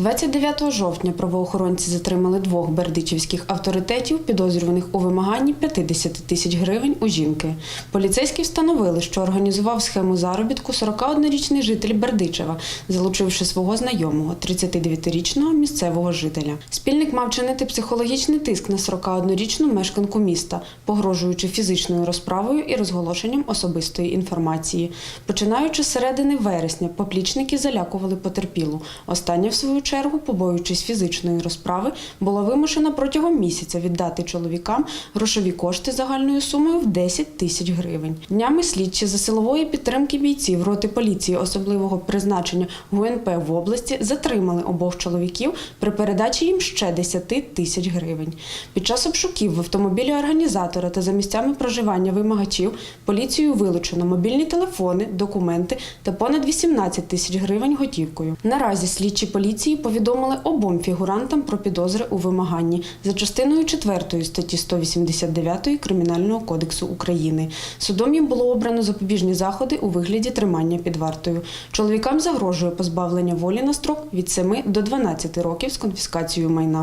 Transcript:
29 жовтня правоохоронці затримали двох бердичівських авторитетів, підозрюваних у вимаганні 50 тисяч гривень у жінки. Поліцейські встановили, що організував схему заробітку 41-річний житель Бердичева, залучивши свого знайомого, 39-річного місцевого жителя. Спільник мав чинити психологічний тиск на 41-річну мешканку міста, погрожуючи фізичною розправою і розголошенням особистої інформації. Починаючи з середини вересня, поплічники залякували потерпілу. Остання, в свою чергу, побоюючись фізичної розправи, була вимушена протягом місяця віддати чоловікам грошові кошти загальною сумою в 10 тисяч гривень. Днями слідчі за силової підтримки бійців роти поліції особливого призначення ГУНП в області затримали обох чоловіків при передачі їм ще 10 тисяч гривень. Під час обшуків в автомобілі організатора та за місцями проживання вимагачів поліцією вилучено мобільні телефони, документи та понад 18 тисяч гривень готівкою. Наразі слідчі поліції повідомили обом фігурантам про підозри у вимаганні за частиною 4 статті 189 Кримінального кодексу України. Судом їм було обрано запобіжні заходи у вигляді тримання під вартою. Чоловікам загрожує позбавлення волі на строк від 7 до 12 років з конфіскацією майна.